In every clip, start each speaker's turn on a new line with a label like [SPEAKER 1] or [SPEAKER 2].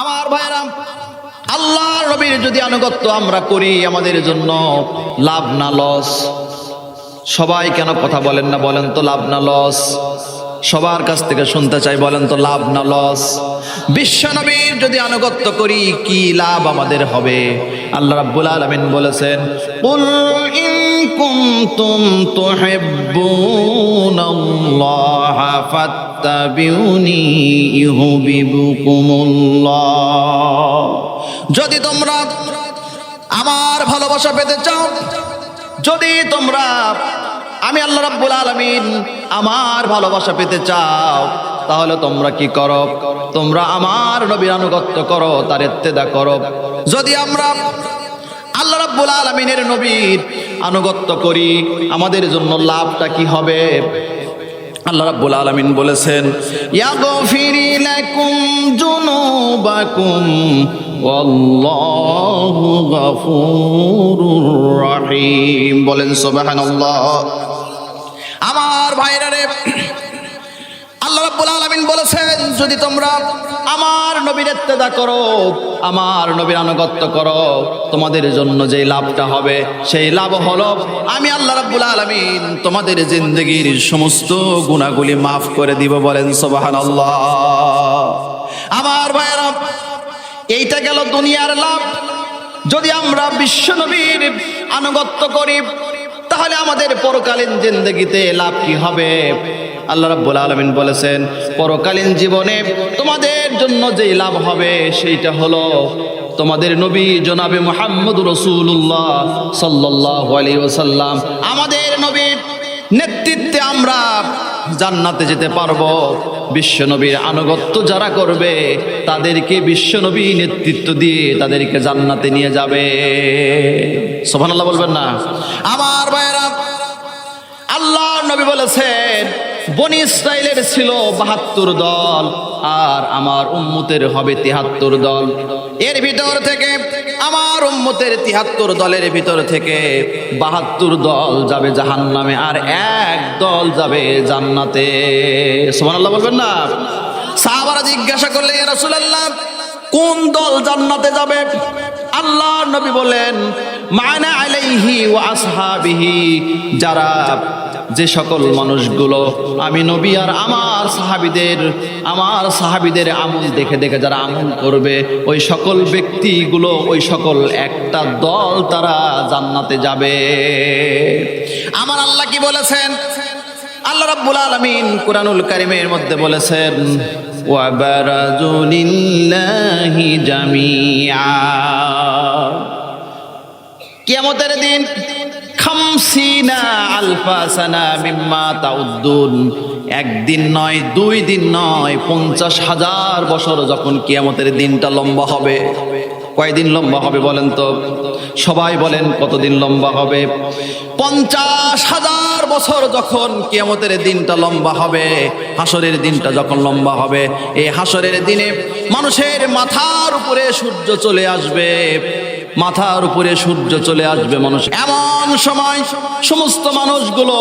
[SPEAKER 1] আমার ভাইরাম আল্লাহ নবীর যদি আনুগত্য আমরা করি আমাদের জন্য, লাভ না লস? সবাই কেন কথা বলেন না বলেন তো লাভ না লস? সবার কাছ থেকে শুনতে চাই বলেন তো লাভ না লস? বিশ্ব নবীর যদি আনুগত্য করি, কি লাভ আমাদের হবে? আল্লাহ রাব্বুল আলামিন বলেছেন কুনতুম তুহিব্বুনাল্লাহ ফাত্তাবিউনি ইউহিব্বুকুমুল্লাহ। যদি তোমরা আমার ভালোবাসা পেতে চাও, যদি তোমরা আমি আল্লাহ রাব্বুল আলামিন আমার ভালোবাসা পেতে চাও, তাহলে তোমরা কি করো? তোমরা আমার নবীর আনুগত্য করো, তার ইত্তেদা করো। যদি আমরা আল্লাহ রাব্বুল আলামিনের নবীর আনুগত্য করি, আমাদের জন্য লাভটা কি হবে? আল্লাহ রাব্বুল আলামিন বলেছেন, ইয়াগফিরি লাকুম জুনুবাকুম ওয়াল্লাহু গাফুরুর রহিম। বলেন, সুবহানাল্লাহ। আমার ভাইরা রে রাব্বুল আলামিন বলেছেন, যদি তোমরা আমার নবীর ইত্তেদা করো, আমার নবীর আনুগত্য করো, তোমাদের জন্য যে লাভটা হবে, সেই লাভ হলো, আমি আল্লাহ রাব্বুল আলামিন তোমাদের জিন্দগির সমস্ত গুণাগুলি মাফ করে দিব বলেন, সুবহানাল্লাহ। আমার ভাইরা এইটা গেল দুনিয়ার লাভ। যদি আমরা বিশ্ব নবীর আনুগত্য করি, তাহলে আমাদের পরকালীন জিন্দগিতে লাভ কি হবে? আল্লাহ রাব্বুল আলামিন বলেছেন, পরকালীন জীবনে তোমাদের জন্য যেই লাভ হবে সেইটা হলো তোমাদের নবী জনাবে মুহাম্মদ রসুল্লাহ সাল্লাল্লাহু আলাইহি ওয়াসাল্লাম। আমাদের নবীর নেতৃত্বে আমরা জান্নাতে যেতে পারব। বিশ্বনবীর আনুগত্য যারা করবে, তাদেরকে বিশ্বনবী নেতৃত্ব দিয়ে তাদেরকে জান্নাতে নিয়ে যাবে। সোভানাল্লাহ বলবেন না? আমার ভাইয়েরা আল্লাহ নবী বলেছেন বনি ইসরায়েলের ছিল বাহাত্তর দল, আর আমার উম্মতের হবে তিহাত্তর দল। এর ভিতর থেকে, আমার উম্মতের তিহাত্তর দলের ভিতর থেকে বাহাত্তর দল যাবে জাহান নামে আর এক দল যাবে জান্নাতে। সুবহানাল্লাহ বলবেন না? সাহাবারা জিজ্ঞাসা করলে রাসূলুল্লাহ, কোন দল জান্নাতে যাবে? আল্লাহ নবী বলেন মানা আলাইহি ওয়া আসহাবিহি, যারা যে সকল মানুষগুলো আমি নবী আর আমার সাহাবিদের আমার সাহাবিদের আমল দেখে দেখে যারা আমল করবে, ওই সকল ব্যক্তিগুলো, ওই সকল একটা দল তারা জান্নাতে যাবে। আমার আল্লাহ কি বলেছেন? আল্লাহ রাব্বুল আলামিন কুরআনুল কারীমের মধ্যে বলেছেন ওয়াবারাজু লিল্লাহি জামিআ। কিয়ামতের দিন খামসিনা আলফা সানা মিম্মা তাউদ্দুন। একদিন নয়, দুই দিন নয়, পঞ্চাশ হাজার বছর যখন কিয়ামতের দিনটা লম্বা হবে। কয়দিন লম্বা হবে বলেন তো? সবাই বলেন কতদিন লম্বা হবে? পঞ্চাশ হাজার বছর যখন কিয়ামতের দিনটা লম্বা হবে হাসরের দিনটা যখন লম্বা হবে, এই হাসরের দিনে মানুষের মাথার উপরে সূর্য চলে আসবে। মাথার উপরে সূর্য চলে আসবে মানুষ। এমন সময় সমস্ত মানুষগুলো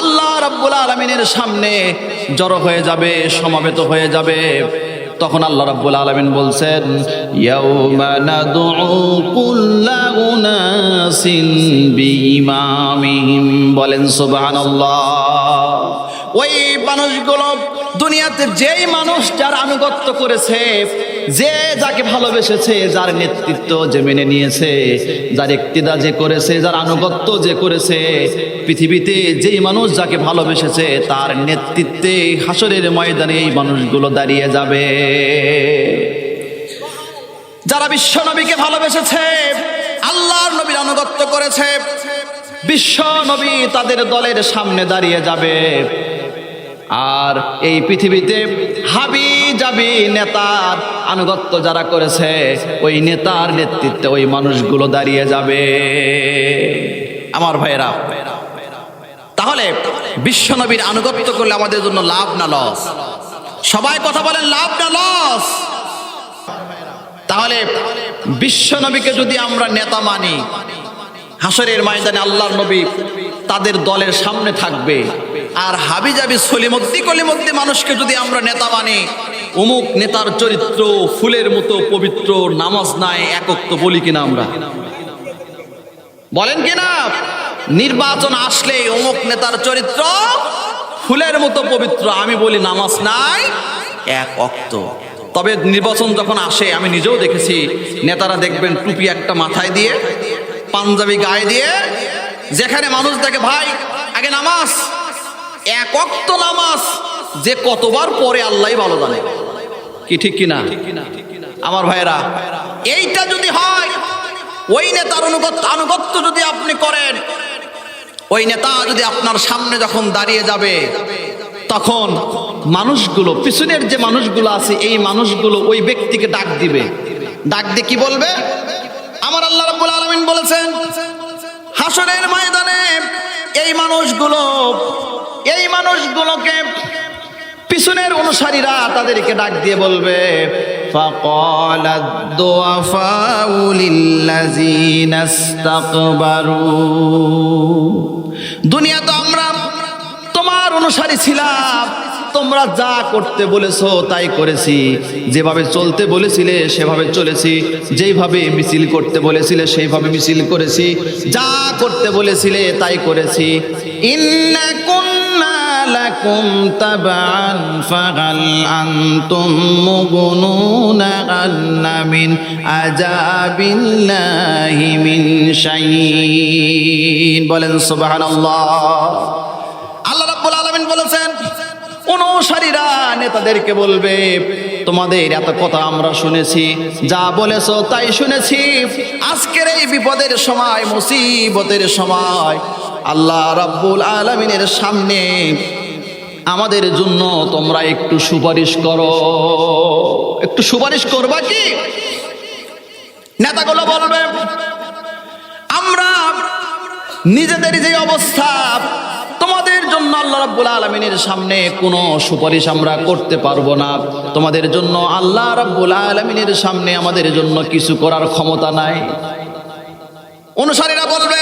[SPEAKER 1] আল্লাহ রাব্বুল আলমিনের সামনে জড়ো হয়ে যাবে, সমাবেত হয়ে যাবে। তখন আল্লাহ রাব্বুল আলামিন বলছেন, ইয়াউমা নাদউ কুল্লা বিইমামিহিম। বলেন, সুবহানাল্লাহ। ওই মানুষগুলো দুনিয়াতে যেই মানুষ যার আনুগত্য করেছে যে যাকে ভালোবেসেছে, যার নেতৃত্ব যে মেনে নিয়েছে, যার একটিদা যে করেছে, যার আনুগত্য যে করেছে, পৃথিবীতে যেই মানুষ যাকে ভালোবেসেছে, তার নেতৃত্বে হাসরের ময়দানে এই মানুষগুলো দাঁড়িয়ে যাবে। যারা বিশ্ব নবীকে ভালোবেসেছে, আল্লাহর নবীর আনুগত্য করেছে, বিশ্ব নবী তাদের দলের সামনে দাঁড়িয়ে যাবে। আর এই পৃথিবীতে হাবি যাবি নেতার আনুগত্য যারা করেছে, ওই নেতার নেতৃত্বে ওই মানুষগুলো দাঁড়িয়ে যাবে। আমার ভাইয়েরা, তাহলে বিশ্বনবীর আনুগত্য করলে আমাদের জন্য লাভ না লস? সবাই কথা বলেন, লাভ না লস? তাহলে বিশ্বনবীকে যদি আমরা নেতা মানি, হাসরের ময়দানে আল্লাহর নবী তাদের দলের সামনে থাকবে। আর হাবি হাবিজাবি সলিমদ্দি কলিমদ্দি মানুষকে যদি আমরা নেতা মানি, অমুক নেতার চরিত্র ফুলের মতো পবিত্র, নামাজ নাই, একক তো বলি কিনা আমরা? বলেন কিনা? নির্বাচন আসলে অমুক নেতার চরিত্র ফুলের মতো পবিত্র, আমি বলি নামাজ নাই, এক অক্ত। তবে নির্বাচন যখন আসে, আমি নিজেও দেখেছি, নেতারা দেখবেন টুপি একটা মাথায় দিয়ে, পাঞ্জাবি গায়ে দিয়ে যেখানে মানুষ দেখে, ভাই, আগে নামাজ। এক অক্ত নামাজ যে কতবার পরে আল্লাহ ভালো জানে। কি ঠিক কিনা আমার ভাইরা এইটা যদি হয়, ওই নেতার অনুগত আনুগত্য যদি আপনি করেন, ওই নেতা যদি আপনার সামনে যখন দাঁড়িয়ে যাবে, তখন মানুষগুলো, পিছনের যে মানুষগুলো আছে, এই মানুষগুলো ওই ব্যক্তিকে ডাক দিবে। ডাক দিয়ে কি বলবে? আমার আল্লাহ রাব্বুল আলামিন বলেছেন হাসরের ময়দানে এই মানুষগুলো এই মানুষগুলোকে পিছনের অনুসারীরা তাদেরকে ডাক দিয়ে বলবে فقال الضعفاء للذين استكبروا দুনিয়া তো আমরা তোমার অনুসারী ছিলাম তোমরা যা করতে বলেছ তাই করেছি। যেভাবে চলতে বলেছিলে, সেভাবে চলেছি। যেইভাবে মিছিল করতে বলেছিলে, সেইভাবে মিছিল করেছি। যা করতে বলেছিলে তাই করেছি। বলেন সুবহানাল্লাহ আল্লাহ রাব্বুল আলামিন বলেছেন অনুসারীরা নেতাদেরকে বলবে, তোমাদের এত কথা আমরা শুনেছি, যা বলেছ তাই শুনেছি। আজকের এই বিপদের সময়, মুসিবতের সময় আল্লাহ রাব্বুল আলামিনের সামনে আমাদের জন্য তোমরা একটু সুপারিশ করো। একটু সুপারিশ করবা কি? নেতাগুলো বলবে, আমরা নিজেদের যে অবস্থা জন্য আল্লাহ রাব্বুল আলমিনের সামনে কোনো সুপারিশ আমরা করতে পারব না। তোমাদের জন্য আল্লাহ রাব্বুল আলমিনের সামনে আমাদের জন্য কিছু করার ক্ষমতা নাই। অনুসারীরা বলবে,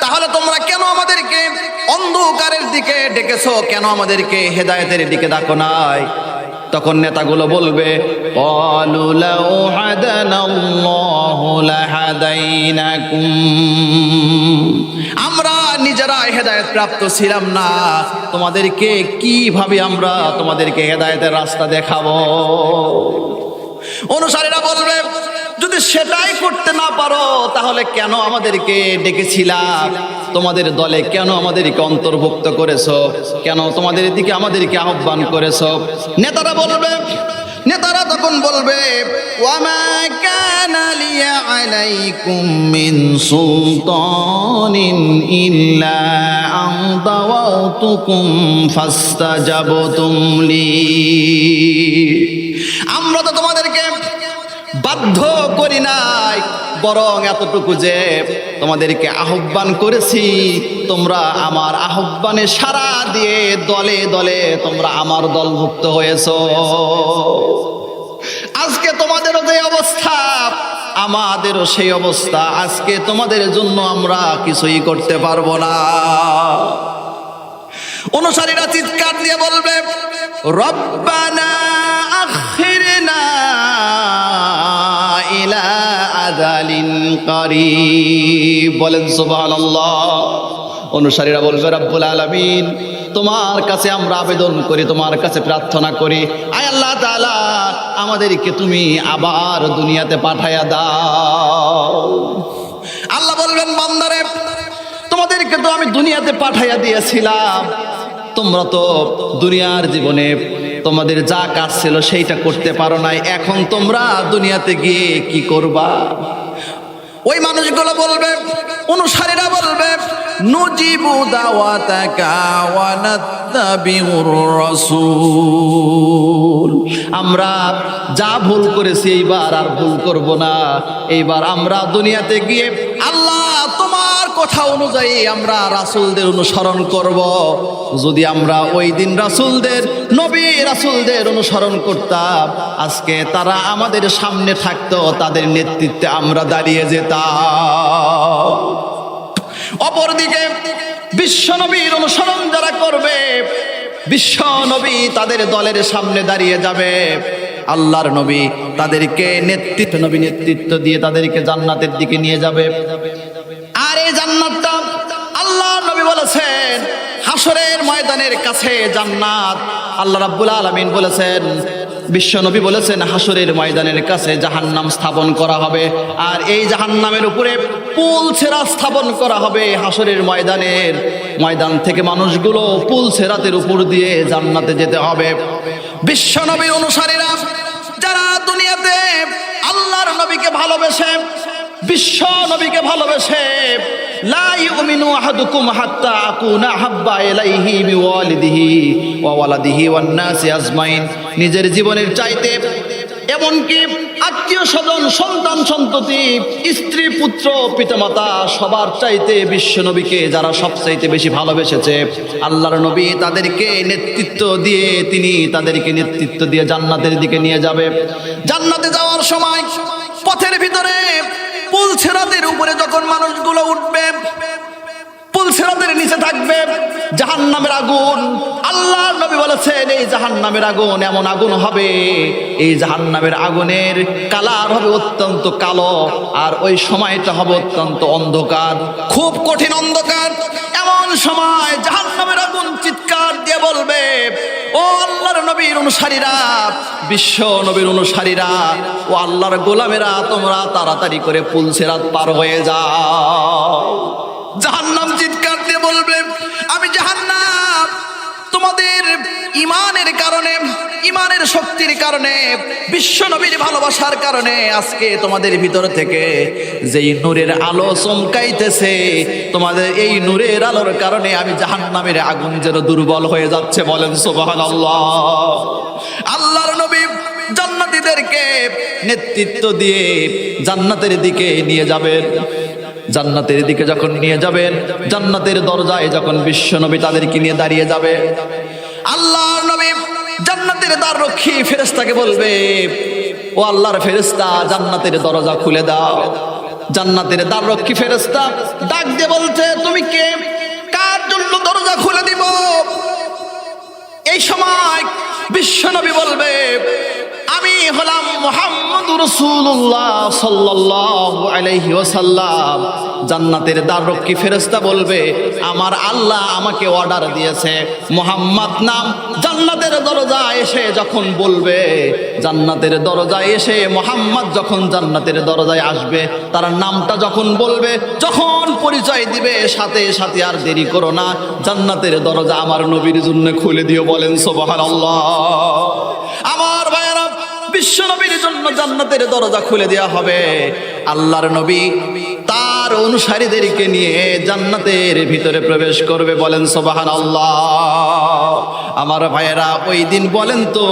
[SPEAKER 1] তাহলে তোমরা কেন আমাদেরকে অন্ধকারের দিকে ডেকেছো? কেন আমাদেরকে হেদায়তের দিকে ডাকো নাই? তখন নেতাগুলো বলবে হাদানাল্লাহু নিজেরা হেদায়েত প্রাপ্ত ছিলাম না। তোমাদেরকে কীভাবে আমরা তোমাদেরকে হেদায়তের রাস্তা দেখাবো? অনুসারীরা বলবে, যদি সেটাই করতে না পারো, তাহলে কেন আমাদেরকে ডেকেছিলাম তোমাদের দলে কেন আমাদেরকে অন্তর্ভুক্ত করেছ? কেন তোমাদের দিকে আমাদেরকে আহ্বান করেছ? নেতারা বলবে নেতারা তখন বলবে, ওয়ামা কানা লিয়া আলাইকুম সুলতানিন ইল্লা আন দাওয়াতুকুম ফাস্তাজাবতুম লি। আমরা তো তোমাদেরকে বাধ্য করি নাই। বরং এতটুকু যে তোমাদেরকে আহ্বান করেছি, তোমরা আমার আহ্বানে সারা দিয়ে দলে দলে তোমরা আমার দলভুক্ত হয়েছ। আজকে তোমাদেরও যে অবস্থা, আমাদেরও সেই অবস্থা, আজকে তোমাদের জন্য আমরা কিছুই করতে পারব না। অনুসারীরা চিৎকার দিয়ে বলবে, রব্বানা আখিরনা আজালিন বলেন, সুবহানাল্লাহ। অনুসারীরা বলবে, রব্বুল আলামিন, তোমার কাছে আমরা আবেদন করি, তোমার কাছে প্রার্থনা করি। আয় আল্লাহ তাআলা, আমাদেরকে তুমি আবার দুনিয়াতে পাঠায়া দাও। আল্লাহ বলবেন, বান্দারে, তোমাদেরকে তো আমি দুনিয়াতে পাঠাইয়া দিয়েছিলাম। তোমরা তো দুনিয়ার জীবনে তোমাদের যা কাজ ছিল সেইটা করতে পারো নাই। এখন তোমরা দুনিয়াতে গিয়ে কি করবা? ওই মানুষগুলো বলবে, অনুসারীরা বলবে দাওয়াতাকা ওয়া নাত্তাবিউর রাসূল। আমরা যা ভুল করেছি এইবার আর ভুল করব না। এইবার আমরা দুনিয়াতে গিয়ে আল্লাহ তোমার কথা অনুযায়ী আমরা রাসুলদের অনুসরণ করব। যদি আমরা ওই দিন রাসূলদের, নবী রাসুলদের অনুসরণ করতাম, আজকে তারা আমাদের সামনে থাকতো, তাদের নেতৃত্বে আমরা দাঁড়িয়ে যেতাম। অপরদিকে বিশ্ব নবীর অনুসরণ যারা করবে, বিশ্ব নবী তাদের দলের সামনে দাঁড়িয়ে যাবে। আল্লাহর নবী তাদেরকে নেতৃত্ব, নবী নেতৃত্ব দিয়ে তাদেরকে জান্নাতের দিকে নিয়ে যাবে। আর এই জান্নাতটা আল্লাহ নবী বলেছেন হাসরের ময়দানের কাছে জান্নাত। আল্লাহ রাব্বুল আলামিন বলেছেন বিশ্ব নবী বলেছেন হাসরের ময়দানের কাছে জাহান্নাম স্থাপন করা হবে। আর এই জাহান্নামের উপরে পুল ছেড়া স্থাপন করা হবে। হাসরের ময়দানের, ময়দান থেকে মানুষগুলো পুল ছেড়াতের উপর দিয়ে জান্নাতে যেতে হবে। বিশ্ব নবীর অনুসারীরা, যারা দুনিয়াতে আল্লাহর নবীকে ভালোবেসে বিশ্ব নবীকে ভালোবেসে নিজের জীবনের চাইতে এমনকি আত্মীয় স্বজন, সন্তান সন্ততি, স্ত্রী, পুত্র, পিতামাতা সবার চাইতে বিশ্ব নবীকে যারা সবচাইতে বেশি ভালোবেসেছে, আল্লাহর নবী তাদেরকে নেতৃত্ব দিয়ে তিনি তাদেরকে নেতৃত্ব দিয়ে জান্নাতের দিকে নিয়ে যাবে। জান্নাতে যাওয়ার সময় পথের ভিতরে পুল ছেড়াদের উপরে যখন মানুষগুলো উঠবে, পুল ছেড়াদের নিচে থাকবে জাহান নামের আগুন আল্লাহ নবী বলেছেন, এই জাহান নামের আগুন এমন আগুন হবে, এই জাহান নামের আগুনের কালার হবে অত্যন্ত কালো, আর ওই সময়টা হবে অত্যন্ত অন্ধকার। খুব কঠিন অন্ধকার। এমন সময় জাহান নামের আগুন চিৎকার দিয়ে বলবে ও আল্লাহর নবীর অনুসারীরা, বিশ্ব নবীর অনুসারীরা, ও আল্লাহর গোলামেরা, তোমরা তাড়াতাড়ি করে পুলসেরাত পার হয়ে যাও। জাহান্নাম চিৎকার দিয়ে বলবে, আমি জাহান্নাম, তোমাদের ইমানের কারণে ইমানের শক্তির কারণে, বিশ্ব নবীর ভালোবাসার কারণে আজকে তোমাদের ভিতর থেকে যেই নূরের আলো চমকাইতেছে, তোমাদের এই নূরের আলোর কারণে আমি জাহান্নামের আগুন যেন দুর্বল হয়ে যাচ্ছে বলেন সোবাহান আল্লাহ আল্লাহর নবী জান্নাতীদেরকে নেতৃত্ব দিয়ে জান্নাতের দিকে নিয়ে যাবেন। জান্নাতের দিকে যখন নিয়ে যাবেন, জান্নাতের দরজায় যখন বিশ্ব নবী তাদেরকে নিয়ে দাঁড়িয়ে যাবে। আল্লাহর নবী জান্নাতের দ্বার রক্ষী ফেরেস্তাকে বলবে, ও আল্লাহর ফেরেস্তা জান্নাতের দরজা খুলে দাও। জান্নাতের দ্বার রক্ষী ফেরেস্তা ডাক দিয়ে বলছে, তুমি কে? কার জন্য দরজা খুলে দিব? এই সময় বিশ্বনবী বলবে, আমি হলাম মোহাম্মদ রসুল্লাহ সাল্লাল্লাহু আলাইহি ওয়াসাল্লাম। জান্নাতের দ্বাররক্ষী ফেরেস্তা বলবে? আমার আল্লাহ আমাকে অর্ডার দিয়েছে। মোহাম্মদ নাম জান্নাতের দরজা এসে যখন বলবে, জান্নাতের দরজায় এসে মোহাম্মদ যখন জান্নাতের দরজায় আসবে, তার নামটা যখন বলবে, যখন পরিচয় দিবে, সাথে সাথে আর দেরি করো না। জান্নাতের দরজা আমার নবীর জন্য খুলে দিও বলেন সোবাহান আল্লাহ আমার বিশ্ব নবীর জন্য জান্নাতের দরজা খুলে দেওয়া হবে। আল্লাহর নবী তার অনুসারীদেরকে নিয়ে জান্নাতের ভিতরে প্রবেশ করবে বলেন সবাহান আল্লাহ আমার ভাইয়েরা, ওই দিন বলেন তো,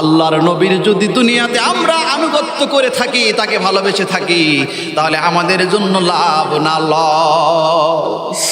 [SPEAKER 1] আল্লাহর নবীর যদি দুনিয়াতে আমরা আনুগত্য করে থাকি, তাকে ভালোবেসে থাকি, তাহলে আমাদের জন্য লাভ না লস।